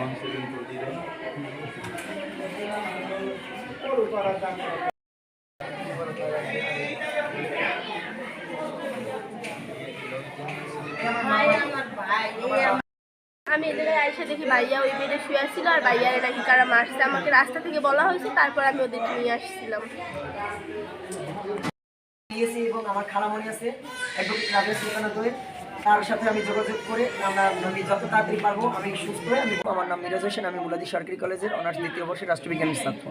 আমি এদের এসে দেখি ভাইয়া ওই বেডে শুয়ে ছিল আর ভাইয়ারে নাকি কারা মারছে? আমাকে রাস্তা থেকে বলা হয়েছে, তারপর আমি ওদেরকে নিয়ে আসছিলাম। এবং আমার খালামণি আছে অ্যাডভোকেট রাজেশ সুলতানাতয়ে তার সাথে আমি যোগাযোগ করে আমরা আমি যত তাড়াতাড়ি পারব, আমি সুস্থ হয়ে আমি আমার নাম মিরাজ হোসেন, আমি মুলাদি সরকারি কলেজের অনার্স দ্বিতীয় বর্ষের রাষ্ট্রবিজ্ঞানের ছাত্র।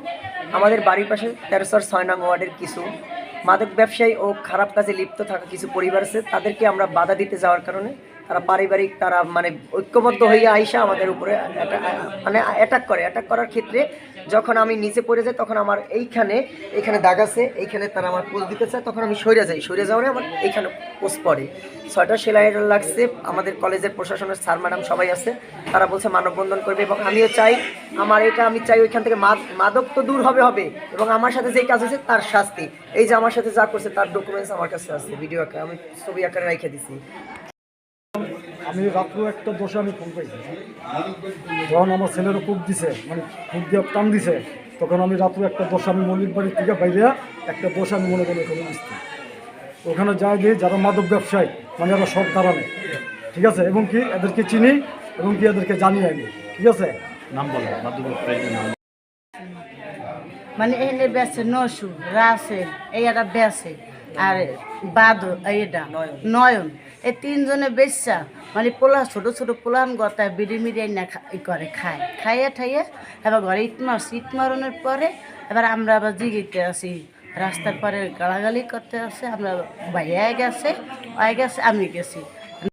আমাদের বাড়ির পাশে তেরোশোর ছয় নং ওয়ার্ডের কিছু মাদক ব্যবসায়ী ও খারাপ কাজে লিপ্ত থাকা কিছু পরিবার আছে, তাদেরকে আমরা বাধা দিতে যাওয়ার কারণে তারা পারিবারিক, তারা মানে ঐক্যবদ্ধ হয়ে আইসা আমাদের উপরে মানে অ্যাটাক করে। অ্যাটাক করার ক্ষেত্রে যখন আমি নিচে পড়ে যাই, তখন আমার এইখানে এখানে দাগ আছে, এইখানে তারা আমার পোজ দিতে চায়, তখন আমি সরে যাই। সরে যাওয়ারে আমার এইখানে পোজ পড়ে। ছয়টা সেলাই লাগছে, আমাদের কলেজের প্রশাসনের স্যার, ম্যাডাম সবাই আছে। তারা বলছে, মানববন্ধন করবে। এবং আমিও চাই, আমার এটা, আমি চাই ওইখান থেকে মাদ- মাদক তো দূর হবে হবে। এবং আমার সাথে যেই কাজ হয়েছে, তার শাস্তি। এই যে আমার সাথে যা করছে, তার ডকুমেন্টস আমার কাছে আছে ভিডিও আকারে আমি ছবি আকারে রেখে দিছি। আমি রাত্র একটা দোষে আমি ফোন পাইছি যখন আমার ছেলেরও কূপ দিছে মানে কূপ দিয়ে টান দিছে তখন আমি রাত্র একটা দোষ আমি মল্লিক বাড়ির থেকে বাইরে একটা দোষ আমি মনে করি ওখানে দিচ্ছি ওখানে যাই দিয়ে যারা মাদক ব্যবসায়ী মানে যারা সব দাঁড়ানো ঠিক আছে? এবং কি এদেরকে চিনি এবং কি এদেরকে জানি আমি ঠিক আছে? নাম বলো মাদক ব্যবসায়ী নাম। মানে এনে বেছে নসু রাসেল এই একটা বেছে আর বাদ এইটা নয়ন। এই তিনজনে বেচা মানে পোলা, ছোট ছোট পোলান গতায় বিড়ি মিড়ি না ই করে, খায়। খাইয়ে ঠাইয়ে এবার ঘরে ইট মারছি ইট মারণের পরে এবার আমরা আবার জিগিতে আসি রাস্তার পরে গালাগালি করতে আসে আমরা বাইরে গেছে, আয় গেছে, আমি গেছি।